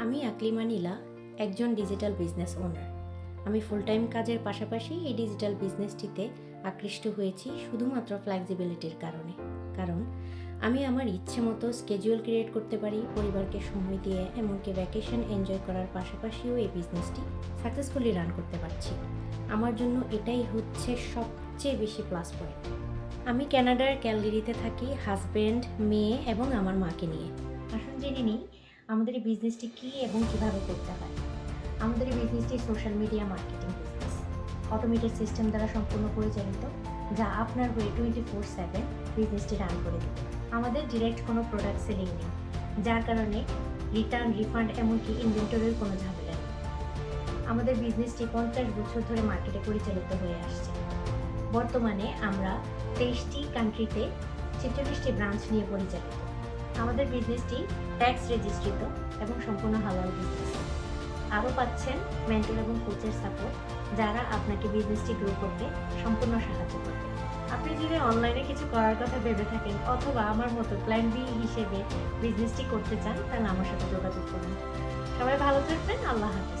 আমি আকলিমা নীলা, একজন digital business owner আমি ফুল টাইম কাজের পাশাপাশি এই ডিজিটাল বিজনেসটিতে আকৃষ্ট হয়েছি শুধুমাত্র ফ্লেক্সিবিলিটির কারণে। কারণ, আমি আমার ইচ্ছে মতো স্কেজুয়াল ক্রিয়েট করতে পারি, পরিবারকে সময় দিয়ে, এমনকি ভ্যাকেশন এনজয় করার পাশাপাশিও এই বিজনেসটি সাকসেসফুলি রান করতে পারছি। আমার জন্য এটাই হচ্ছে সবচেয়ে বেশি প্লাস পয়েন্ট আমি ক্যানাডার ক্যালগেরিতে থাকি হাজব্যান্ড মেয়ে এবং আমার মাকে নিয়ে। আসুন জেনে নিই আমাদের এই বিজনেসটি কী এবং কীভাবে করতে হয়? আমাদের এই বিজনেসটি social media marketing business automated system দ্বারা সম্পূর্ণ পরিচালিত, যা আপনার হয়ে টোয়েন্টি ফোর সেভেন বিজনেসটি রান করে দেবে। আমাদের ডিরেক্ট কোনো প্রোডাক্ট সেলিং নেই, যার কারণে রিটার্ন রিফান্ড এমনকি ইনভেন্টরির কোনো ঝামেলা নেই। আমাদের বিজনেসটি পঞ্চাশ বছর ধরে মার্কেটে পরিচালিত হয়ে আসছে। বর্তমানে আমরা তেইশটি কান্ট্রিতে ছেচল্লিশটি ব্রাঞ্চ নিয়ে পরিচালিত। আমাদের বিজনেসটি ট্যাক্স রেজিস্ট্রিত এবং সম্পূর্ণ হালাল বিজনেস আরও পাচ্ছেন মেন্টর এবং কোচের সাপোর্ট যারা আপনাকে বিজনেসটি গ্রো করতে সম্পূর্ণ সাহায্য করবে। আপনি যদি অনলাইনে কিছু করার কথা ভেবে থাকেন অথবা আমার মতো প্ল্যান বি হিসেবে বিজনেসটি করতে চান, তাহলে আমার সাথে যোগাযোগ করুন। সবাই ভালো থাকবেন, আল্লাহ হাফিজ।